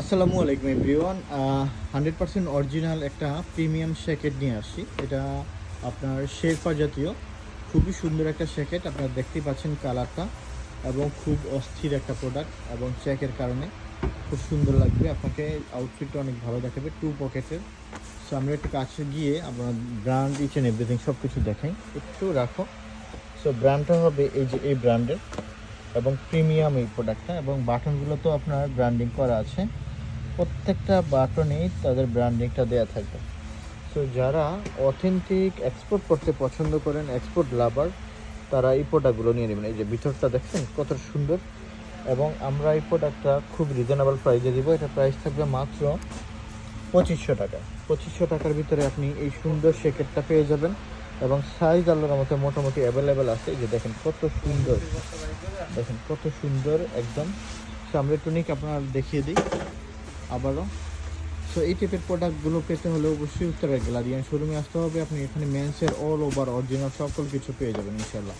আসসালামু আলাইকুম everyone. Hundred percent original একটা প্রিমিয়াম শ্যাকেট নিয়ে আসছি। এটা আপনার শেরপা জাতীয়। খুবই সুন্দর একটা শ্যাকেট আপনারা দেখতেই পাচ্ছেন কালারটা, এবং খুব অস্থির একটা প্রোডাক্ট এবং চেকের কারণে খুব সুন্দর লাগবে। আপনাকে আউটফিটটা অনেক ভালো দেখাবে টু পকেটের সো আমরা একটু কাছে গিয়ে আপনার ব্র্যান্ড ইচ অ্যান্ড এভরিথিং সব কিছু দেখাই। একটু রাখো। সো ব্র্যান্ডটা হবে এই যে এই ব্র্যান্ডের এবং প্রিমিয়াম এই প্রোডাক্টটা এবং বাটনগুলো তো আপনার ব্র্যান্ডিং করা আছে। প্রত্যেকটা বাটনেই তাদের ব্র্যান্ডিংটা দেওয়া থাকবে। সো যারা অথেন্টিক এক্সপোর্ট করতে পছন্দ করেন এক্সপোর্ট লাভার তারা এই প্রোডাক্টগুলো নিয়ে নেবেন। এই যে ভিতরটা দেখছেন, কত সুন্দর। এবং আমরা এই প্রোডাক্টটা খুব রিজনেবল প্রাইসে দিব। এটা প্রাইস থাকবে মাত্র পঁচিশশো টাকা। পঁচিশশো টাকার ভিতরে আপনি এই সুন্দর শেকেটটা পেয়ে যাবেন। এবং সাইজ আল্লাহর মতো মোটামুটি অ্যাভেলেবেল আছে। যে দেখেন কত সুন্দর। দেখেন কত সুন্দর একদম। আমরা একটু নিক, আপনার দেখিয়ে দিই। আবারও। সো এই টাইপের প্রোডাক্টগুলো পেতে হলে অবশ্যই উত্তরের গ্যালারিয়ান শোরুমে আসতে হবে। আপনি এখানে মেন্সের অল ওভার অরিজিনাল সকল কিছু পেয়ে যাবেন ইনশাল্লাহ